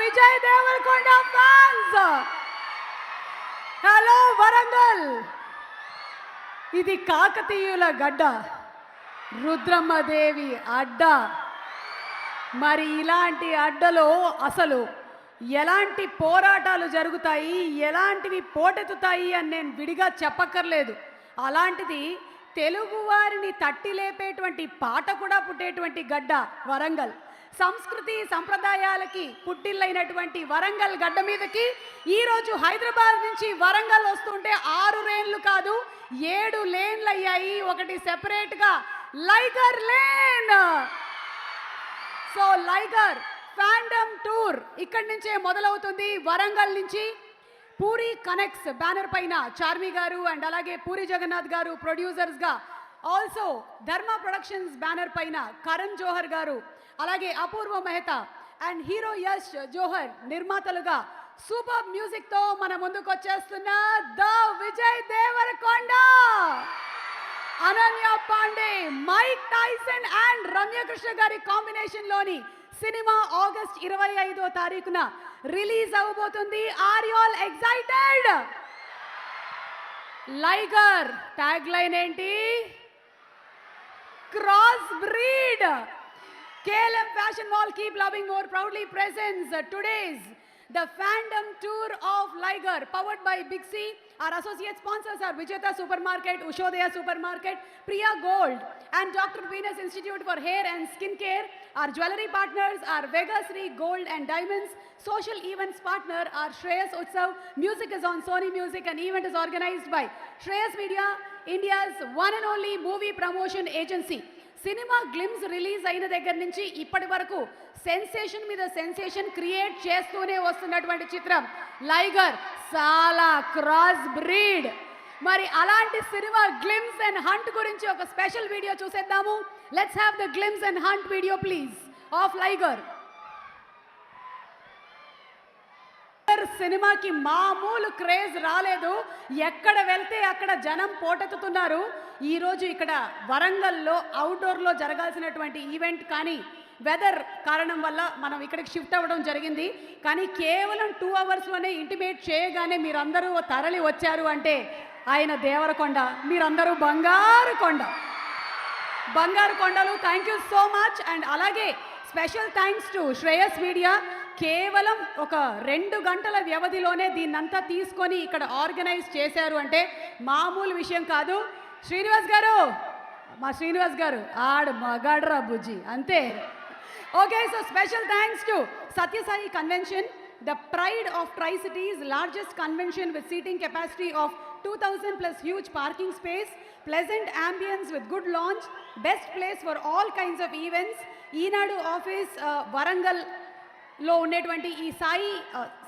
Vijay Devarakonda fans hello Warangal. ఇది కాకతీయుల గడ్డ. రుద్రమ్మదేవి అడ్డ. మరి ఇలాంటి అడ్డలో అసలు ఎలాంటి పోరాటాలు జరుగుతాయి ఎలాంటివి పోటెత్తుతాయి అని నేను విడిగా చెప్పక్కర్లేదు. అలాంటిది తెలుగు వారిని తట్టి లేపేటువంటి పాట కూడా పుట్టేటువంటి గడ్డ వరంగల్. సంస్కృతి సంప్రదాయాలకి పుట్టిల్లైనటువంటి వరంగల్ గడ్డ మీదకి ఈరోజు హైదరాబాద్ నుంచి వరంగల్ వస్తుంటే ఆరు లేన్లు కాదు ఏడు లేన్లు అయ్యాయి. ఒకటి సెపరేట్గా Liger lane. So Liger fandom tour ఇక్కడి నుంచే మొదలవుతుంది. వరంగల్ నుంచి పూరి కనెక్ట్స్ బ్యానర్ పైన చార్మి గారు అండ్ అలాగే పూరి జగన్నాథ్ గారు ప్రొడ్యూసర్స్గా ఆల్సో ధర్మ ప్రొడక్షన్స్ బ్యానర్ పైన కరణ్ జోహర్ గారు అలాగే అపూర్వ మెహతా అండ్ హీరో యష్ జోహర్ నిర్మాతలుగా సూపర్ మ్యూజిక్తో మన ముందుకు వచ్చేస్తున్న the Vijay Devarakonda. Ananya Pandey Mike Tyson and Ramyakrishna గారి కాంబినేషన్లోని సినిమా ఆగస్ట్ ఇరవై ఐదో తారీఖున రిలీజ్ అవబోతుంది. Are you all excited? Liger tag line ఏంటి? Cross breed. KLM Fashion Mall Keep Loving More proudly presents today's the fandom tour of Liger powered by Big C. Our associate sponsors are Vijeta Supermarket, Ushodaya Supermarket, Priya Gold and Dr. Venus Institute for Hair and Skin Care. Our jewelry partners are Vegasri Gold and Diamonds. Social events partner are Shreyas Utsav. Music is on Sony Music and event is organized by Shreyas Media, India's one and only movie promotion agency. Cinema glimpse release అయిన దగ్గర నుంచి ఇప్పటి వరకు sensation మీద sensation create చేస్తూనే వస్తున్నటువంటి చిత్రం లైగర్ చాలా క్రాస్ బ్రీడ్. మరి అలాంటి సినిమా గ్లిమ్స్ అండ్ హంట్ గురించి ఒక స్పెషల్ వీడియో చూసేద్దాము. Let's have the glimpse and hunt video please of Liger సినిమాకి మామూలు క్రేజ్ రాలేదు. ఎక్కడ వెళ్తే అక్కడ జనం పోటెత్తుతున్నారు. ఈరోజు ఇక్కడ వరంగల్లో అవుట్డోర్లో జరగాల్సినటువంటి ఈవెంట్ కానీ వెదర్ కారణం వల్ల మనం ఇక్కడికి షిఫ్ట్ అవ్వడం జరిగింది. కానీ కేవలం టూ అవర్స్లోనే ఇంటిమేట్ చేయగానే మీరందరూ తరలి వచ్చారు అంటే ఆయన దేవరకొండ మీరందరూ బంగారు కొండ. బంగారు కొండలు thank you so much and అలాగే special thanks to Shreyas media కేవలం ఒక రెండు గంటల వ్యవధిలోనే దీన్నంతా తీసుకొని ఇక్కడ ఆర్గనైజ్ చేశారు అంటే మామూలు విషయం కాదు. శ్రీనివాస్ గారు మా శ్రీనివాస్ గారు ఆడ మగాడ్రా బుజ్జి అంతే. Okay so special thanks to Satyasai convention. The pride of tri cities largest convention with seating capacity of two thousand plus huge parking space pleasant ambience with good lunch best place for all kinds of events. Eenadu office Warangal లో ఉండేటువంటి ఈ Sai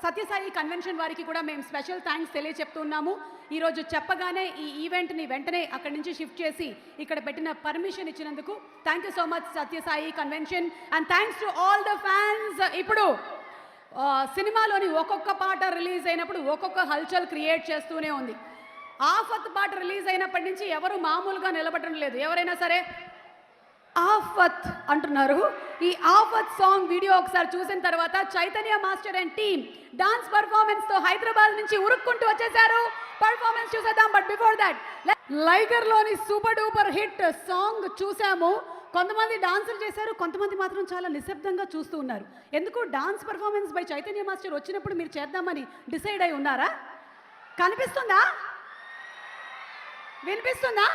Sathya Sai convention వారికి కూడా మేము special thanks తెలియచెప్తున్నాము. ఈరోజు చెప్పగానే ఈ ఈవెంట్ని వెంటనే అక్కడి నుంచి షిఫ్ట్ చేసి ఇక్కడ పెట్టిన పర్మిషన్ ఇచ్చినందుకు thank you so much Satyasai convention and thanks to all the fans ఇప్పుడు సినిమాలోని ఒక్కొక్క పాట రిలీజ్ అయినప్పుడు ఒక్కొక్క హల్చల్ క్రియేట్ చేస్తూనే ఉంది. ఆఫత్ పాట రిలీజ్ అయినప్పటి నుంచి ఎవరు మామూలుగా నిలబడడం లేదు. ఎవరైనా సరే ఆఫత్ అంటున్నారు. ఈ ఆఫత్ సాంగ్ వీడియో ఒకసారి చూసిన తర్వాత Chaitanya master and team dance పర్ఫార్మెన్స్తో Hyderabad నుంచి ఉరుక్కుంటూ వచ్చేసారు. పర్ఫార్మెన్స్ చూసేద్దాం బట్ బిఫోర్ దాట్ లైగర్లోని సూపర్ డూపర్ హిట్ సాంగ్ చూసాము. కొంతమంది డాన్సులు చేశారు కొంతమంది మాత్రం చాలా నిశ్శబ్దంగా చూస్తూ ఉన్నారు. ఎందుకు dance performance by Chaitanya master వచ్చినప్పుడు మీరు చేద్దామని డిసైడ్ అయి ఉన్నారా? కనిపిస్తుందా? వినిపిస్తుందా?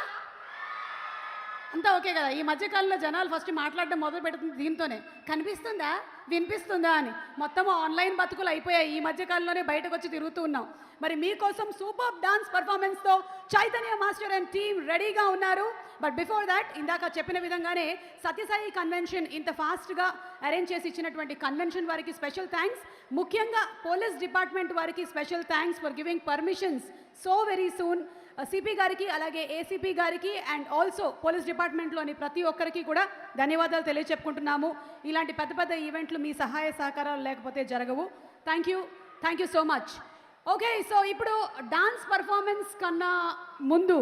అంతా ఓకే కదా? ఈ మధ్యకాలంలో జనాలు ఫస్ట్ మాట్లాడడం మొదలు పెడుతుంది దీంతోనే. కనిపిస్తుందా? వినిపిస్తుందా అని. మొత్తం ఆన్లైన్ బతుకులు అయిపోయాయి. ఈ మధ్యకాలంలోనే బయటకు వచ్చి తిరుగుతూ ఉన్నాం. మరి మీకోసం సూపర్ డాన్స్ పర్ఫార్మెన్స్తో చైతన్య మాస్టర్ అండ్ టీమ్ రెడీగా ఉన్నారు. బట్ బిఫోర్ దాట్ ఇందాక చెప్పిన విధంగానే సత్యసాయి కన్వెన్షన్ ఇంత ఫాస్ట్గా అరేంజ్ చేసి ఇచ్చినటువంటి కన్వెన్షన్ వారికి స్పెషల్ థ్యాంక్స్ ముఖ్యంగా పోలీస్ డిపార్ట్మెంట్ వారికి special thanks for giving permissions so very soon. CP గారికి అలాగే ఏసీపీ గారికి అండ్ ఆల్సో పోలీస్ డిపార్ట్మెంట్లోని ప్రతి ఒక్కరికి కూడా ధన్యవాదాలు తెలియచెప్పుకుంటున్నాము. ఇలాంటి పెద్ద పెద్ద ఈవెంట్లు మీ సహాయ సహకారాలు లేకపోతే జరగవు. Thank you thank you so much okay so ఇప్పుడు డాన్స్ పర్ఫార్మెన్స్ కన్నా ముందు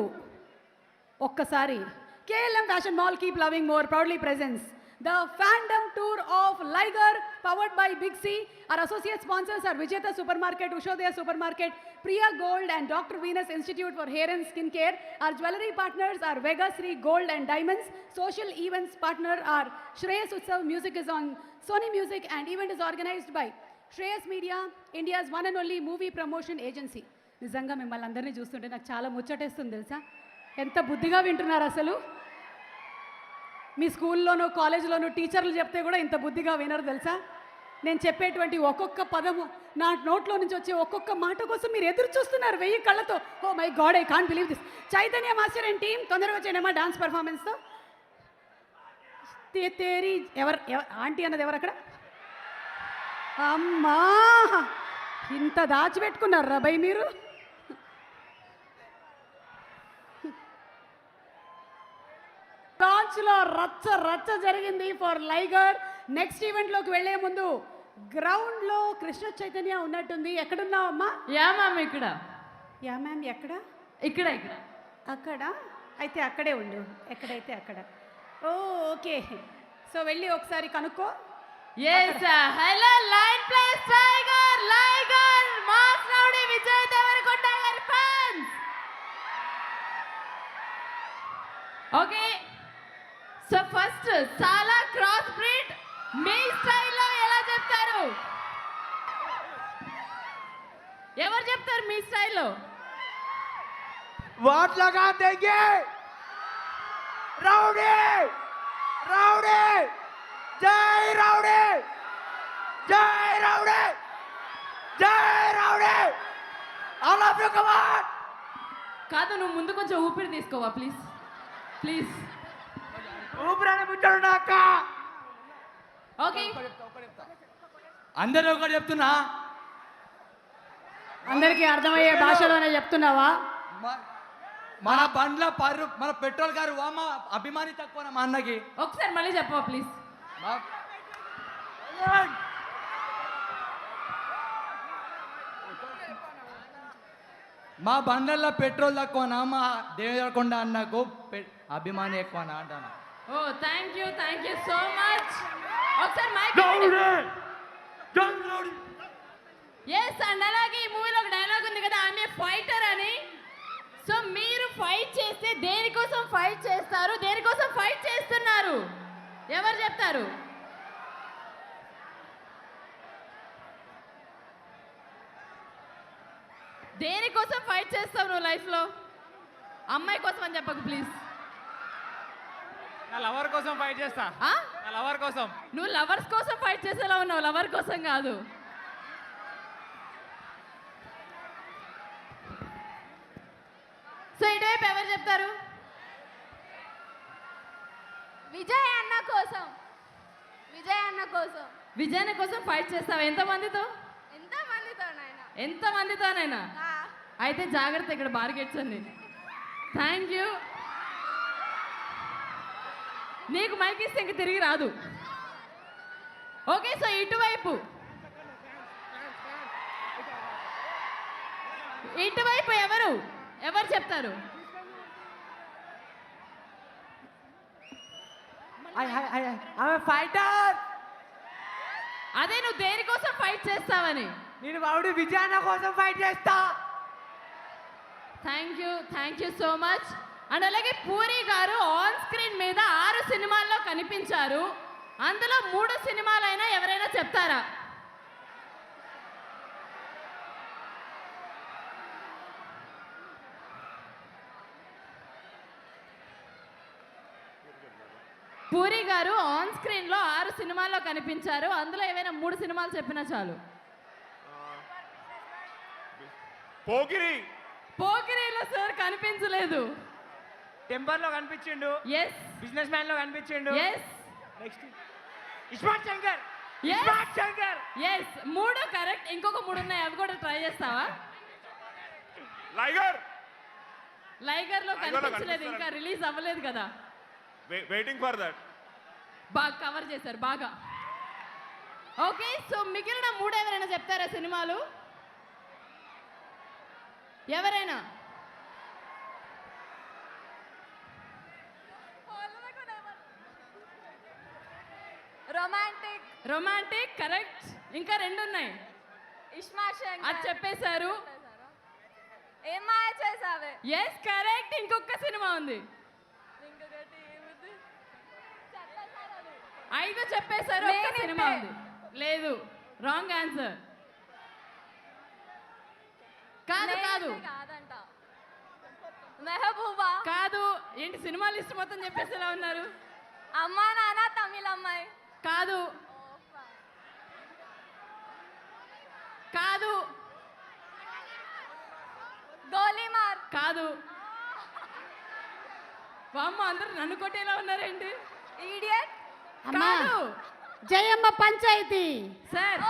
ఒక్కసారి KLM fashion mall keep loving more proudly presence The fandom tour of Liger, powered by Big C. Our associate sponsors are Vijeta Supermarket, Ushodaya Supermarket, Priya Gold, and Dr. Venus Institute for Hair and Skin Care. Our jewelry partners are Vega Sri Gold and Diamonds. Social events partner are Shreyas Utsav. Music is on Sony Music, and event is organized by Shreyas Media, India's one and only movie promotion agency. నిజంగా మిమ్మల్ని అందరినీ చూస్తుంటే నాకు చాలా ముచ్చటేస్తుంది తెలుసా ఎంత బుద్ధిగా వింటున్నారు అసలు మీ స్కూల్లోనూ కాలేజీలోనూ టీచర్లు చెప్తే కూడా ఇంత బుద్ధిగా వినరు తెలుసా? నేను చెప్పేటువంటి ఒక్కొక్క పదము నా నోట్లో నుంచి వచ్చే ఒక్కొక్క మాట కోసం మీరు ఎదురు చూస్తున్నారు వెయ్యి కళ్ళతో. ఓ my god I can believe this. Chaitanya master and team తొందరగా వచ్చేయడమా డాన్స్ పర్ఫార్మెన్స్తో. తే- తేరి ఎవరు ఎవ- ఆంటీ అన్నది ఎవరు అక్కడ? అమ్మా! ఇంత దాచిపెట్టుకున్నారు రబై మీరు? లాంచ్లో రచ్చ రచ్చ జరిగింది ఫర్ లైగర్ నెక్స్ట్ ఈవెంట్లోకి వెళ్ళే ముందు గ్రౌండ్లో కృష్ణ చైతన్య ఉన్నట్టుంది. ఎక్కడున్నావమ్మా యా మ్యామ్ ఇక్కడ. యా మ్యామ్ ఎక్కడ? ఇక్కడ ఇక్కడ. అక్కడ? అయితే అక్కడే ఉండు. ఎక్కడైతే అక్కడ? ఓ ఓకే. సో వెళ్ళి ఒకసారి కనుక్కో. Yes hello line place tiger Liger mass rowdy Vijay Deverakonda గారి ఫ్యాన్స్ ఓకే సో ఫస్ట్ చాలా క్రాస్ బ్రీడ్ మీ స్టైల్లో ఎలా చెప్తారు? ఎవరు చెప్తారు మీ స్టైల్లో? వాట్ లగా దేంగే రౌడీ! రౌడీ! జై రౌడీ! జై రౌడీ! జై రౌడీ! ఐ లవ్ యు కాదు నువ్వు ముందు కొంచెం ఊపిరి తీసుకోవా ప్లీజ్ ప్లీజ్ ముట్టడు ఓకే. అందరూ ఒకటి చెప్తున్నా? అందరికీ అర్థమయ్యే భాషలోనే చెప్తున్నావా? మన బండ్ల పర్రు మన పెట్రోల్ గారు వామ అభిమాని తక్కువ మా అన్నకి. ఒకసారి మళ్ళీ చెప్పవా ప్లీజ్? మా- బండ్లలో పెట్రోల్ తక్కువనా మా దేవరకొండ అన్నకు అభిమాని ఎక్కువనా అంటాను? ఓ thank you thank you so much ఒకసారి మైక్ ఎస్ అండ్. అలాగే ఈ మూవీలో ఒక డైలాగ్ ఉంది కదా ఆమె ఫైటర్ అని. సో మీరు ఫైట్ చేస్తే దేనికోసం ఫైట్ చేస్తారు? దేనికోసం ఫైట్ చేస్తున్నారు? ఎవరు చెప్తారు? దేనికోసం ఫైట్ చేస్తావు నువ్వు లైఫ్లో అమ్మాయి కోసం అని చెప్పకు ప్లీజ్ నా లవర్ కోసం ఫైట్ చేస్తా. నా లవర్ కోసం. నువ్వు లవర్స్ కోసం ఫైట్ చేసేలా ఉన్నావు లవర్ కోసం కాదు. సో ఇటువైపు ఎవరు చెప్తారు? విజయ్ అన్న కోసం. విజయ్ అన్న కోసం. విజయన కోసం ఫైట్ చేస్తావు? ఎంత మందితో ఎంత మందితో నాయన? ఎంత మందితోనైనా అయితే జాగ్రత్త ఇక్కడ బార్గెట్స్ అన్ని. థ్యాంక్ యూ నీకు మైక్ ఇస్తే ఇంక తిరిగి రాదు. ఓకే సో ఇటువైపు. ఇటువైపు ఎవరు? ఎవరు చెప్తారు? ఫైటర్ అదే నువ్వు దేనికోసం ఫైట్ చేస్తావని? నేను వాడు విజయాన్న కోసం ఫైట్ చేస్తా. Thank you thank you so much and అలాగే పూరి గారు ఆన్ స్క్రీన్ మీద ఆరు సినిమాల్లో కనిపించారు. అందులో మూడు సినిమాలైనా ఎవరైనా చెప్తారా? పూరి గారు ఆన్ స్క్రీన్లో ఆరు సినిమాల్లో కనిపించారు. అందులో ఏవైనా మూడు సినిమాలు చెప్పినా చాలు. పోకిరి. పోకిరీలో సార్ కనిపించలేదు. టెంపర్లో కనిపించిండు. ఎస్ బిజినెస్ మ్యాన్లో కనిపించిండు. Yes next iSmart Shankar. Yes. ISmart Shankar. Yes మూడు కరెక్ట్. ఇంకొక మూడు ఉన్నాయి. అవి కూడా ట్రై చేస్తావా? లైగర్. లైగర్లో కనిపించలేదు. ఇంకా? రిలీజ్ అవ్వలేదు కదా. వెయిటింగ్ ఫర్ దట్ బాగా కవర్ చేశారు. బాగా. ఓకే సో మిగిలిన మూడు ఎవరైనా చెప్తారా సినిమాలు? ఎవరైనా? రొమాంటిక్ రొమాంటిక్ కరెక్ట్ ఇంకా రెండు ఉన్నాయి ఇష్మా అది చెప్పేశారు. ఏం మాయ చేసావే ఎస్ కరెక్ట్ ఇంకొక సినిమా ఉంది. ఐదు చెప్పేశారు ఒక్క. సినిమా ఉంది. లేదు. రాంగ్ ఆన్సర్ కాదు కాదు. మెహబూబా. కాదు. ఏంటి సినిమా లిస్ట్ మొత్తం చెప్పేసి ఎలా ఉన్నారు? అమ్మా నాన్న తమిళ అమ్మాయి కాదు. కాదు. గోలీమార్. కాదు. వామ్మ అందరు నన్ను కొట్టేలా ఉన్నారేంటి? ఈడియట్ కాదు. జయమ్మ పంచాయతీ. సార్.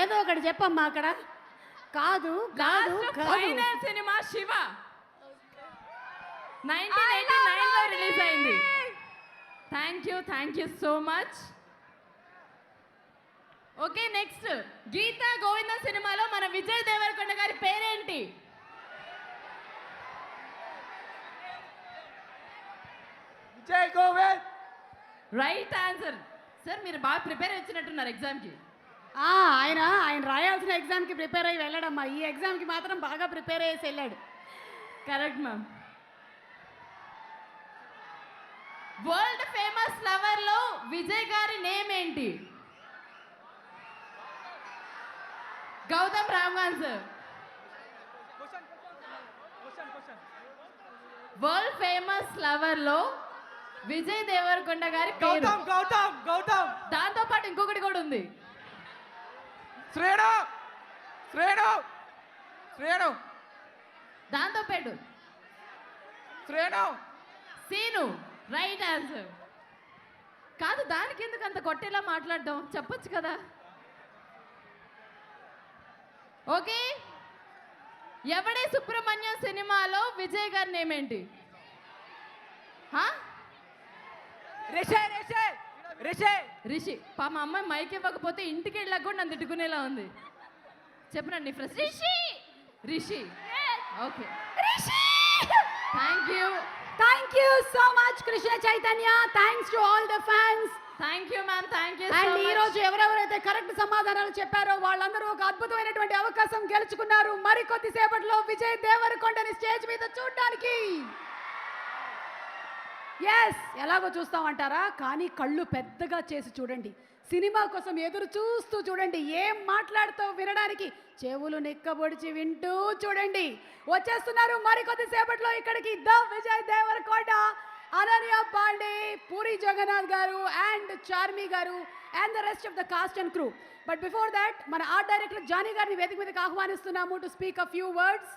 ఏదో ఒకటి చెప్పమ్మా అక్కడ. కాదు కాదు final cinema Shiva. Nineteen eighty నైన్లో రిలీజ్ అయింది. Thank you thank you so much okay next Geetha Govinda సినిమాలో మన విజయ్ దేవరకొండ గారి పేరేంటి? Vijay Govind. Right answer sir మీరు బాగా ప్రిపేర్ వచ్చినట్టున్నారు ఎగ్జామ్కి ఆ, ఆయన ఆయన రాయాల్సిన ఎగ్జామ్కి ప్రిపేర్ అయ్యి వెళ్ళడమ్మా. ఈ ఎగ్జామ్కి మాత్రం బాగా ప్రిపేర్ అయ్యేసి వెళ్ళాడు. కరెక్ట్ మ్యామ్ వరల్డ్ ఫేమస్ లవర్లో విజయ్ గారి నేమ్ ఏంటి? Gautam Raman sir world famous లవర్లో Vijay Devarakonda గారి గౌతమ్ గౌతమ్. దాంతో పాటు ఇంకొకటి కూడా ఉంది. శ్రేణు శ్రేణు శ్రేణు. దాంతో పాటు శ్రేణు. సీను. రైట్ ఆన్సర్ కాదు దానికి ఎందుకు అంత కొట్టేలా మాట్లాడడం? చెప్పొచ్చు కదా? ఓకే? ఎవడే సుబ్రహ్మణ్యం సినిమాలో విజయ్ గారి నేమ్ ఏంటి? హా? రిషే రిషే రిషే. రిషి. పా మా అమ్మాయి మైక్ ఇవ్వకపోతే ఇంటికి వెళ్ళాక కూడా నన్ను తిట్టుకునేలా ఉంది. చెప్పనండి fresh Rishi. Rishi. Okay. Thank you thank you so much Krishna Chaitanya thanks to all the fans thank you ma'am thank you and ఈ రోజు ఎవరెవరైతే కరెక్ట్ సమాధానాలు చెప్పారో వాళ్ళందరూ ఒక అద్భుతమైనటువంటి అవకాశం గెలుచుకున్నారు. మరి కొద్దిసేపట్లో విజయ్ దేవరకొండని స్టేజ్ మీద చూడడానికి. ఎస్ ఎలాగో చూస్తామంటారా? కానీ కళ్ళు పెద్దగా చేసి చూడండి. సినిమా కోసం ఎదురు చూస్తూ చూడండి. ఏం మాట్లాడతావు వినడానికి? చెవులు నిక్కబొడిచి వింటూ చూడండి. వచ్చేస్తున్నారు మరి కొద్దిసేపట్లో ఇక్కడికి the Vijay Deverakonda Ananya Panday Puri Jagannadh garu and Charmme garu and the rest of the cast and crew but before that మన ఆర్ట్ డైరెక్టర్ జానీ గారిని వేదిక మీదకి ఆహ్వానిస్తున్నాము to speak a few words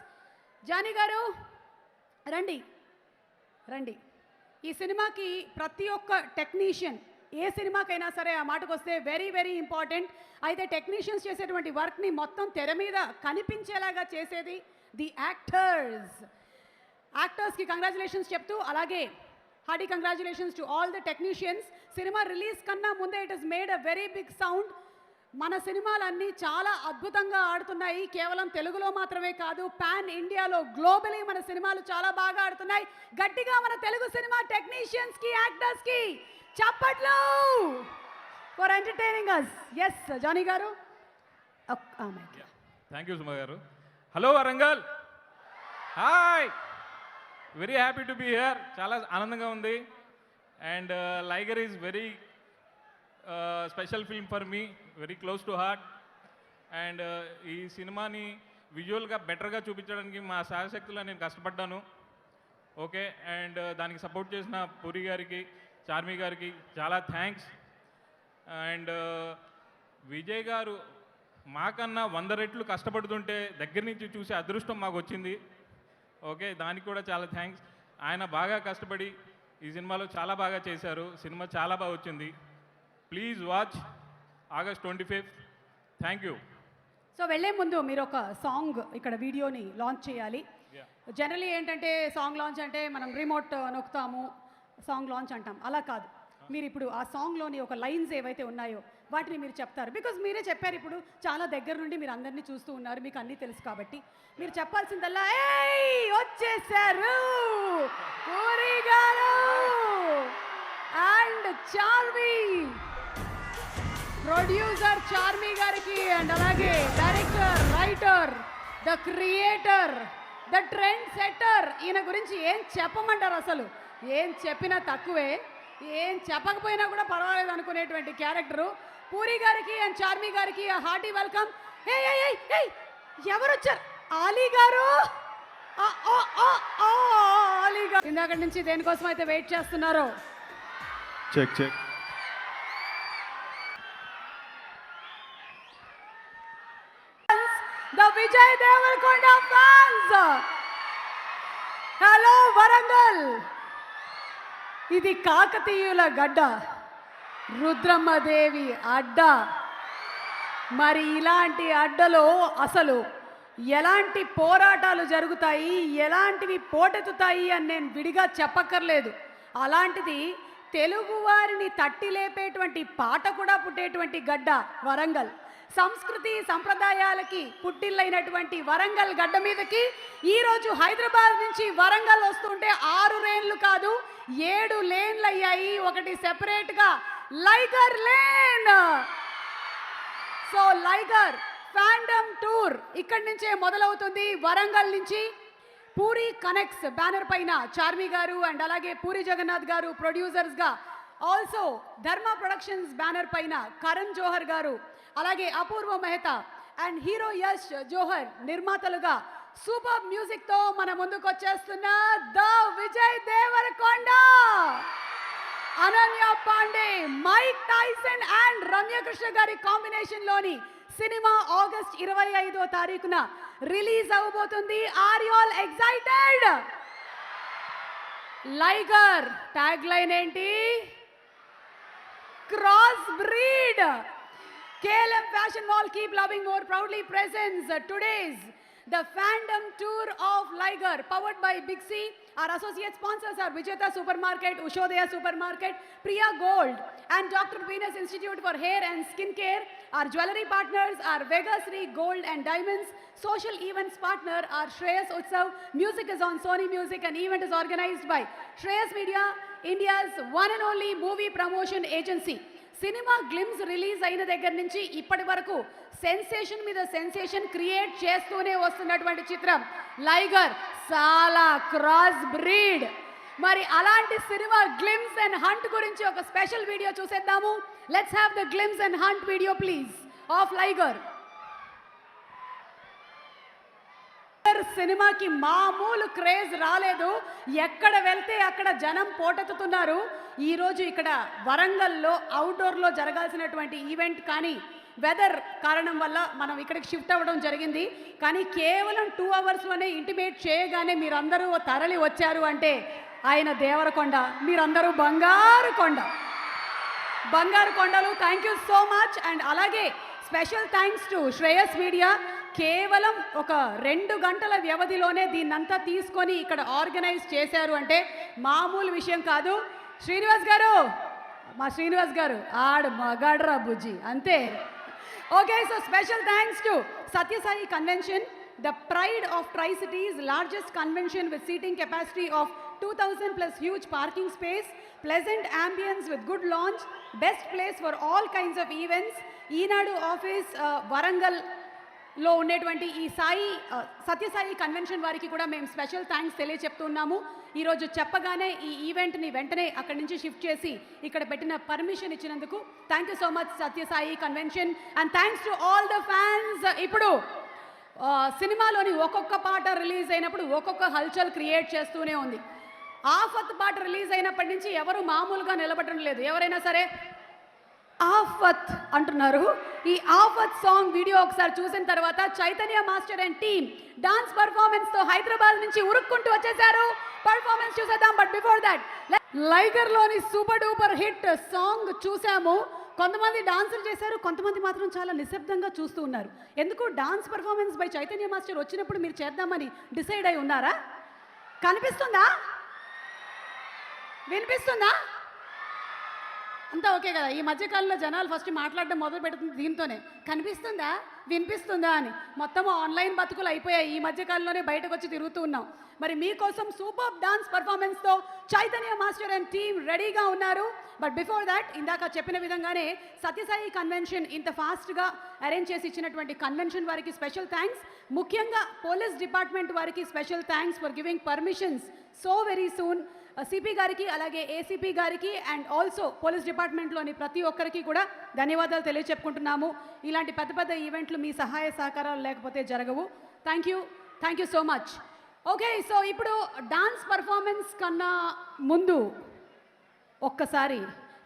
Johnny garu రండి. రండి. ఈ సినిమాకి ప్రతి ఒక్క టెక్నీషియన్ ఏ సినిమాకైనా సరే ఆ మాటకు వస్తే వెరీ వెరీ ఇంపార్టెంట్ అయితే టెక్నీషియన్స్ చేసేటువంటి వర్క్ని మొత్తం తెర మీద కనిపించేలాగా చేసేది ది యాక్టర్స్ యాక్టర్స్కి కంగ్రాచులేషన్స్ చెప్తూ అలాగే hearty congratulations to all the technicians cinema release కన్నా ముందే it is made a very big sound మన సినిమాలన్నీ చాలా అద్భుతంగా ఆడుతున్నాయి. కేవలం తెలుగులో మాత్రమే కాదు పాన్ ఇండియాలో గ్లోబలీ మన సినిమాలు చాలా బాగా ఆడుతున్నాయి. గట్టిగా మన తెలుగు సినిమా టెక్నీషియన్స్కి యాక్టర్స్కి చప్పట్లు! For entertaining us yes Johnny garu. Oh, oh thank you Suma garu. Hello Warangal. Hi very happy to be here చాలా ఆనందంగా ఉంది. And Liger is very special film for me very close to heart and ఈ సినిమాని విజువల్గా బెటర్గా చూపించడానికి మా సహశక్తిలో నేను కష్టపడ్డాను. ఓకే అండ్ uh, దానికి సపోర్ట్ చేసిన పూరి గారికి చార్మి గారికి చాలా థ్యాంక్స్ అండ్ విజయ్ గారు మాకన్నా వంద రెట్లు కష్టపడుతుంటే దగ్గర నుంచి చూసే అదృష్టం మాకు వచ్చింది. ఓకే దానికి కూడా చాలా థ్యాంక్స్ ఆయన బాగా కష్టపడి ఈ సినిమాలో చాలా బాగా చేశారు. సినిమా చాలా బాగా వచ్చింది. Please watch August twenty fifth thank you so వెళ్ళే ముందు మీరు ఒక సాంగ్ ఇక్కడ వీడియోని లాంచ్ చేయాలి. జనరలీ ఏంటంటే సాంగ్ లాంచ్ అంటే మనం రిమోట్ నొక్కుతాము. సాంగ్ లాంచ్ అంటాం. అలా కాదు. మీరు ఇప్పుడు ఆ సాంగ్లోని ఒక లైన్స్ ఏవైతే ఉన్నాయో వాటిని మీరు చెప్తారు. బికాజ్ మీరే చెప్పారు ఇప్పుడు చాలా దగ్గర నుండి మీరు అందరినీ చూస్తూ ఉన్నారు. మీకు అన్నీ తెలుసు కాబట్టి. మీరు చెప్పాల్సిందల్లా ఏయ్ వచ్చేసారు! అండ్ చార్మి! ప్రొడ్యూసర్ చార్మి గారికి అండ్ అలాగే director writer the creator the trend setter ఈయన గురించి ఏం చెప్పమంటారు అసలు? ఏం చెప్పినా తక్కువే ఏం చెప్పకపోయినా కూడా పర్వాలేదు అనుకునేటువంటి క్యారెక్టరు. పూరి గారికి అండ్ చార్మి గారికి హార్టీ వెల్కమ్ ఎవరు వచ్చారు ఆలీ గారు? ఆలీ గారు. ఇందాక నుంచి దేనికోసం అయితే వెయిట్ చేస్తున్నారో? Check check the Vijay Devarkonda fans. Hello Warangal ఇది కాకతీయుల గడ్డ. రుద్రమ్మదేవి అడ్డ. మరి ఇలాంటి అడ్డలో అసలు ఎలాంటి పోరాటాలు జరుగుతాయి ఎలాంటివి పోటెత్తుతాయి అని నేను విడిగా చెప్పక్కర్లేదు. అలాంటిది తెలుగు వారిని తట్టి లేపేటువంటి పాట కూడా పుట్టేటువంటి గడ్డ వరంగల్. సంస్కృతి సంప్రదాయాలకి పుట్టిల్లైనటువంటి వరంగల్ గడ్డ మీదకి ఈరోజు హైదరాబాద్ నుంచి వరంగల్ వస్తుంటే ఆరు లేన్లు కాదు ఏడు లేన్లు అయ్యాయి. ఒకటి సెపరేట్గా Liger lane. So Liger fandom tour ఇక్కడి నుంచే మొదలవుతుంది వరంగల్ నుంచి. పూరి కనెక్ట్స్ బ్యానర్ పైన చార్మి గారు అండ్ అలాగే పూరి జగన్నాథ్ గారు ప్రొడ్యూసర్స్గా ఆల్సో ధర్మ ప్రొడక్షన్స్ బ్యానర్ పైన కరణ్ జోహర్ గారు అలాగే అపూర్వ మెహతా అండ్ హీరో యష్ జోహర్ నిర్మాతలుగా సూపర్ మ్యూజిక్తో మన ముందుకు వచ్చేస్తున్న the Vijay Deverakonda. Ananya Panday Mike Tyson and Ramya Krishna గారి కాంబినేషన్లోని సినిమా ఆగస్ట్ ఇరవై ఐదో తారీఖున రిలీజ్ అవబోతుంది. Are you all excited Liger tag line ఏంటి? Cross breed KLM Fashion Mall Keep Loving More proudly presents today's the fandom tour of Liger powered by Big C. Our associate sponsors are Vijeta Supermarket, Ushodaya Supermarket, Priya Gold and Dr. Venus Institute for Hair and Skin Care. Our jewelry partners are Vegasri Gold and Diamonds. Social events partner are Shreyas Utsav. Music is on Sony Music and event is organized by Shreyas Media, India's one and only movie promotion agency. Cinema glimpse release అయిన దగ్గర నుంచి ఇప్పటి వరకు sensation మీద sensation create చేస్తూనే వస్తున్నటువంటి చిత్రం లైగర్ చాలా క్రాస్ బ్రీడ్. మరి అలాంటి సినిమా గ్లిమ్స్ అండ్ హంట్ గురించి ఒక స్పెషల్ వీడియో చూసేద్దాము. Let's have the glimpse and hunt video please of Liger సినిమాకి మామూలు క్రేజ్ రాలేదు. ఎక్కడ వెళ్తే అక్కడ జనం పోటెత్తుతున్నారు. ఈరోజు ఇక్కడ వరంగల్లో అవుట్డోర్లో జరగాల్సినటువంటి ఈవెంట్ కానీ వెదర్ కారణం వల్ల మనం ఇక్కడికి షిఫ్ట్ అవ్వడం జరిగింది. కానీ కేవలం టూ అవర్స్లోనే ఇంటిమేట్ చేయగానే మీరందరూ తరలి వచ్చారు అంటే ఆయన దేవరకొండ మీరందరూ బంగారు కొండ. బంగారు కొండలు thank you so much and అలాగే special thanks to Shreyas media కేవలం ఒక రెండు గంటల వ్యవధిలోనే దీన్నంతా తీసుకొని ఇక్కడ ఆర్గనైజ్ చేశారు అంటే మామూలు విషయం కాదు. శ్రీనివాస్ గారు మా శ్రీనివాస్ గారు ఆడ మగాడ్రా బుజ్జి అంతే. Okay so special thanks to Satyasai convention. The pride of tri cities largest convention with seating capacity of two thousand plus huge parking space pleasant ambience with good launch best place for all kinds of events. Eenadu office Warangal లో ఉండేటువంటి ఈ Sai Sathya Sai convention వారికి కూడా మేము special thanks తెలియచెప్తున్నాము. ఈరోజు చెప్పగానే ఈ ఈవెంట్ని వెంటనే అక్కడి నుంచి షిఫ్ట్ చేసి ఇక్కడ పెట్టిన పర్మిషన్ ఇచ్చినందుకు thank you so much Satyasai convention and thanks to all the fans ఇప్పుడు సినిమాలోని ఒక్కొక్క పాట రిలీజ్ అయినప్పుడు ఒక్కొక్క హల్చల్ క్రియేట్ చేస్తూనే ఉంది. ఆఫత్ పాట రిలీజ్ అయినప్పటి నుంచి ఎవరు మామూలుగా నిలబడడం లేదు. ఎవరైనా సరే ఆఫత్ అంటున్నారు. ఈ ఆఫత్ సాంగ్ వీడియో ఒకసారి చూసిన తర్వాత Chaitanya master and team dance పర్ఫార్మెన్స్తో Hyderabad నుంచి ఉరుక్కుంటూ వచ్చేసారు. పర్ఫార్మెన్స్ చూసేద్దాం బట్ బిఫోర్ దాట్ లైగర్లోని సూపర్ డూపర్ హిట్ సాంగ్ చూసాము. కొంతమంది డాన్సులు చేశారు కొంతమంది మాత్రం చాలా నిశ్శబ్దంగా చూస్తూ ఉన్నారు. ఎందుకు dance performance by Chaitanya master వచ్చినప్పుడు మీరు చేద్దామని డిసైడ్ అయి ఉన్నారా? కనిపిస్తుందా? వినిపిస్తుందా? అంతా ఓకే కదా? ఈ మధ్యకాలంలో జనాలు ఫస్ట్ మాట్లాడడం మొదలు పెడుతుంది దీంతోనే. కనిపిస్తుందా? వినిపిస్తుందా అని. మొత్తం ఆన్లైన్ బతుకులు అయిపోయాయి. ఈ మధ్యకాలంలోనే బయటకు వచ్చి తిరుగుతూ ఉన్నాం. మరి మీకోసం సూపర్ డాన్స్ పర్ఫార్మెన్స్తో చైతన్య మాస్టర్ అండ్ టీమ్ రెడీగా ఉన్నారు. బట్ బిఫోర్ దాట్ ఇందాక చెప్పిన విధంగానే సత్యసాయి కన్వెన్షన్ ఇంత ఫాస్ట్గా అరేంజ్ చేసి ఇచ్చినటువంటి కన్వెన్షన్ వారికి స్పెషల్ థ్యాంక్స్ ముఖ్యంగా పోలీస్ డిపార్ట్మెంట్ వారికి special thanks for giving permissions so very soon. CP గారికి అలాగే ఏసీపీ గారికి అండ్ ఆల్సో పోలీస్ డిపార్ట్మెంట్లోని ప్రతి ఒక్కరికి కూడా ధన్యవాదాలు తెలియచెప్పుకుంటున్నాము. ఇలాంటి పెద్ద పెద్ద ఈవెంట్లు మీ సహాయ సహకారాలు లేకపోతే జరగవు. Thank you thank you so much okay so ఇప్పుడు డాన్స్ పర్ఫార్మెన్స్ కన్నా ముందు ఒక్కసారి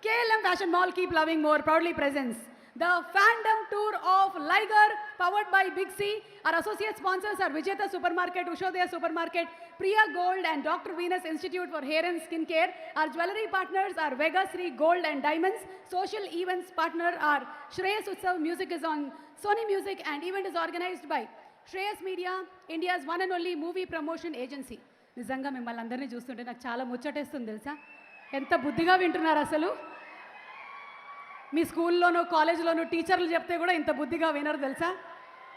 KLM fashion mall keep loving more proudly presents the fandom tour of Liger powered by Big C are associate sponsors are Vijetha super market Ushodaya super market Priya gold and doctor Venus institute for hair and skin care are jewellery partners are Vegasri gold and diamonds social events partner are Shreyas Utsav music is on Sony music and event is organised by Shreyas media India's one and only movie promotion agency నిజంగా మిమ్మల్ని అందరినీ చూస్తుంటే నాకు చాలా ముచ్చటేస్తుంది తెలుసా? ఎంత బుద్ధిగా వింటున్నారు అసలు? మీ స్కూల్లోనూ కాలేజీలోనూ టీచర్లు చెప్తే కూడా ఇంత బుద్ధిగా వినరు తెలుసా?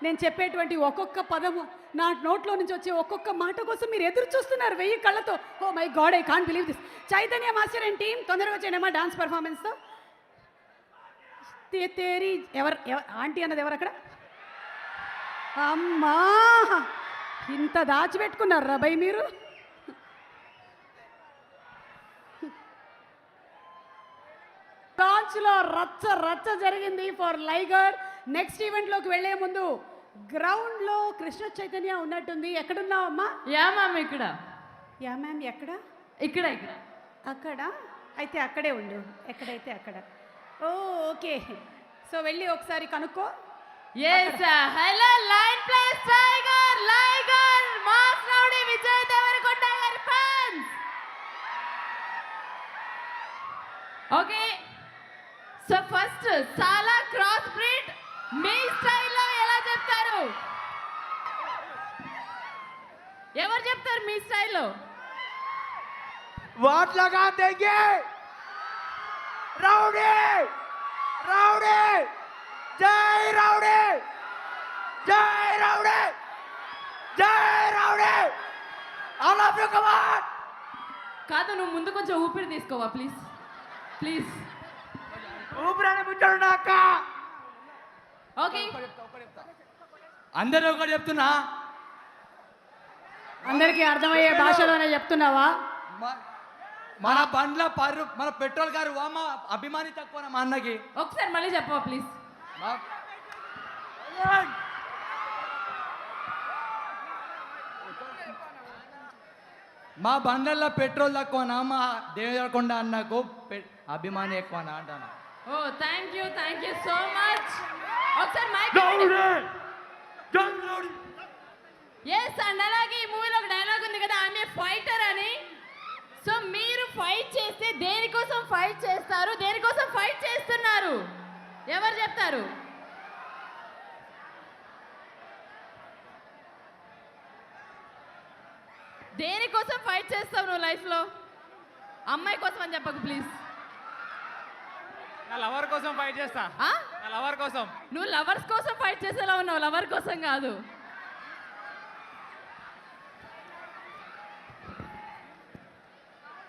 నేను చెప్పేటువంటి ఒక్కొక్క పదము నా నోట్లో నుంచి వచ్చే ఒక్కొక్క మాట కోసం మీరు ఎదురు చూస్తున్నారు వెయ్యి కళ్ళతో. ఓ my god I can believe this. Chaitanya master and team తొందరగా వచ్చేయమ్మా డాన్స్ పర్ఫార్మెన్స్తో. తే- తేరి ఎవరు ఆంటీ అన్నది ఎవరు అక్కడ? అమ్మా! ఇంత దాచిపెట్టుకున్నారు రబై మీరు? లాంచ్లో రచ్చ రచ్చ జరిగింది ఫర్ లైగర్. నెక్స్ట్ ఈవెంట్లోకి వెళ్ళే ముందు గ్రౌండ్లో కృష్ణ చైతన్య ఉన్నట్టుంది. ఎక్కడున్నావమ్మా యా మ్యామ్ ఇక్కడ. యా మ్యామ్ ఎక్కడ? ఇక్కడ ఇక్కడ. అక్కడ? అయితే అక్కడే ఉండు. ఎక్కడైతే అక్కడ? ఓ ఓకే. సో వెళ్ళి ఒకసారి కనుక్కో. Yes hello line place tiger Liger mass rowdy Vijay Deverakonda గారి ఫ్యాన్స్ ఓకే సో ఫస్ట్ చాలా క్రాస్ బ్రీడ్ మీ స్టైల్లో ఎలా చెప్తారు? ఎవరు చెప్తారు మీ స్టైల్లో? వాట్ లగా రౌడీ! రౌడీ! జై రౌడీ! జై రౌడీ! జై రౌడీ! ఐ కాదు నువ్వు ముందు కొంచెం ఊపిరి తీసుకోవా ప్లీజ్ ప్లీజ్ ఓకే. అందరూ ఒకటి చెప్తున్నా? అందరికీ అర్థమయ్యే భాషలోనే చెప్తున్నావా? మన బండ్ల పర్రు మన పెట్రోల్ గారు వామ అభిమాని తక్కువ మా అన్నకి. ఒకసారి మళ్ళీ చెప్పవా ప్లీజ్? మా- మా బండ్లలో పెట్రోల్ తక్కువనా మా దేవరకొండ అన్నకు అభిమాని ఎక్కువనా అంటాను? ఓ thank you thank you so much ఒకసారి మైక్ ఎస్ అండ్ అలాగే ఈ మూవీలో ఒక డైలాగ్ ఉంది కదా ఆమె ఫైటర్ అని. సో మీరు ఫైట్ చేస్తే దేనికోసం ఫైట్ చేస్తారు? దేనికోసం ఫైట్ చేస్తున్నారు? ఎవరు చెప్తారు? దేనికోసం ఫైట్ చేస్తావు నువ్వు లైఫ్లో అమ్మాయి కోసం అని చెప్పకు ప్లీజ్ నా లవర్ కోసం ఫైట్ చేస్తా. నా లవర్ కోసం. నువ్వు లవర్స్ కోసం ఫైట్ చేసేలా ఉన్నావు లవర్ కోసం కాదు.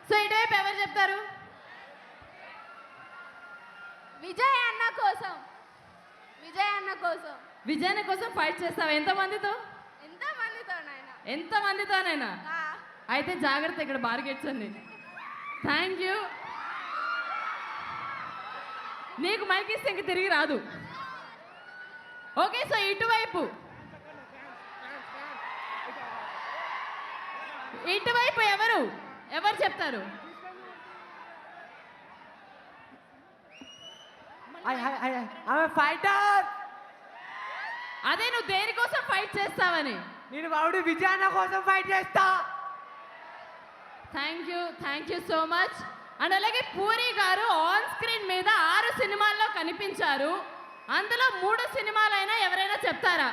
సో ఇటువైపు ఎవరు చెప్తారు? విజయ్ అన్న కోసం. విజయ్ అన్న కోసం. విజయన కోసం ఫైట్ చేస్తావు? ఎంతమందితో ఎంత మందితో నాయన? ఎంతమందితోనైనా అయితే జాగ్రత్త ఇక్కడ బార్గెట్స్ అండి థ్యాంక్ యూ నీకు మైక్ ఇస్తే ఇంక తిరిగి రాదు. ఓకే సో ఇటువైపు. ఇటువైపు ఎవరు? ఎవరు చెప్తారు? ఫైటర్ అదే నువ్వు దేనికోసం ఫైట్ చేస్తావని? నేను వాడు విజయాన్న కోసం ఫైట్ చేస్తా. Thank you thank you so much and అలాగే పూరి గారు ఆన్ స్క్రీన్ మీద సినిమాల్లో కనిపించారు. అందులో మూడు సినిమాలైనా ఎవరైనా చెప్తారా?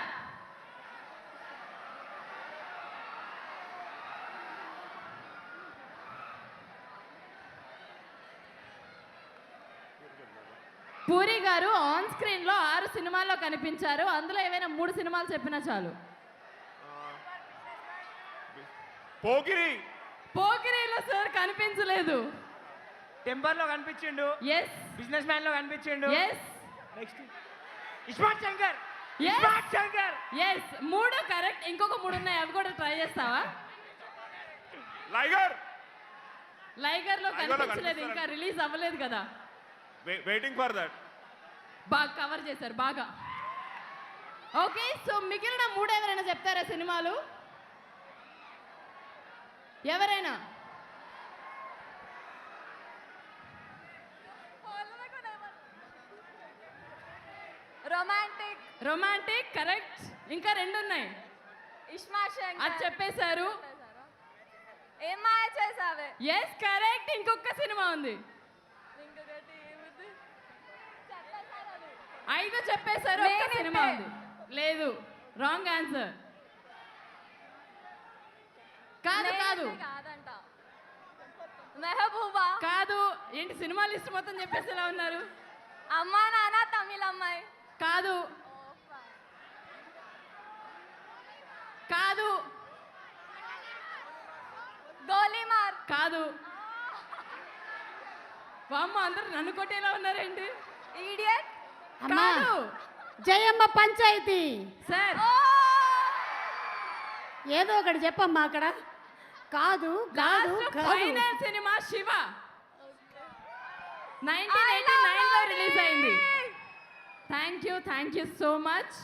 పూరి గారు ఆన్ స్క్రీన్లో ఆరు సినిమాల్లో కనిపించారు. అందులో ఏవైనా మూడు సినిమాలు చెప్పినా చాలు. పోకిరి. పోకిరీలో సార్ కనిపించలేదు. టెంపర్లో కనిపించిండు. ఎస్ బిజినెస్ మ్యాన్లో కనిపించిండు. Yes next iSmart Shankar. Yes. ISmart Shankar. Yes మూడు కరెక్ట్. ఇంకొక మూడు ఉన్నాయి. అవి కూడా ట్రై చేస్తావా? లైగర్. లైగర్లో కనిపించలేదు. ఇంకా. రిలీజ్ అవ్వలేదు కదా. వెయిటింగ్ ఫర్ దట్ బాగా కవర్ చేశారు. బాగా. ఓకే సో మిగిలిన మూడు ఎవరైనా చెప్తారా సినిమాలు? ఎవరైనా? రొమాంటిక్ కరెక్ట్ ఇంకా రెండు ఉన్నాయి అది చెప్పేశారు. ఏం మాయ చేసావే ఎస్ కరెక్ట్ ఇంకొక సినిమా ఉంది. ఐదు చెప్పేశారు ఒక్క. సినిమా ఉంది. లేదు రాంగ్ ఆన్సర్ కాదు కాదు. మెహబూబా. కాదు ఏంటి సినిమా లిస్ట్ మొత్తం చెప్పేసి ఎలా ఉన్నారు? అమ్మా నాన్న తమిళ అమ్మాయి కాదు కాదు. గోలీమార్. కాదు. వామ్మ అందరు నన్ను కొట్టేలా ఉన్నారేంటి? ఈడియట్ కాదు. జయమ్మ పంచాయతీ. సార్. ఏదో ఒకటి చెప్పమ్మా అక్కడ. కాదు కాదు final cinema Shiva. Nineteen eighty నైన్లో రిలీజ్ అయింది. Thank you thank you so much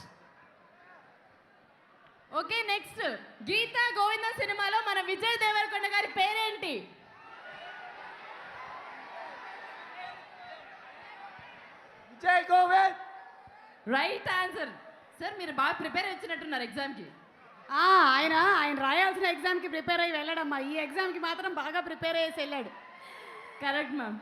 okay next Geetha Govinda సినిమాలో మన విజయ్ దేవరకొండ గారి పేరేంటి? Vijay Govind. Right answer sir మీరు బాగా ప్రిపేర్ వచ్చినట్టున్నారు ఎగ్జామ్కి ఆ, ఆయన ఆయన రాయాల్సిన ఎగ్జామ్కి ప్రిపేర్ అయ్యి వెళ్ళడమ్మా. ఈ ఎగ్జామ్కి మాత్రం బాగా ప్రిపేర్ అయ్యేసి వెళ్ళాడు. Correct ma'am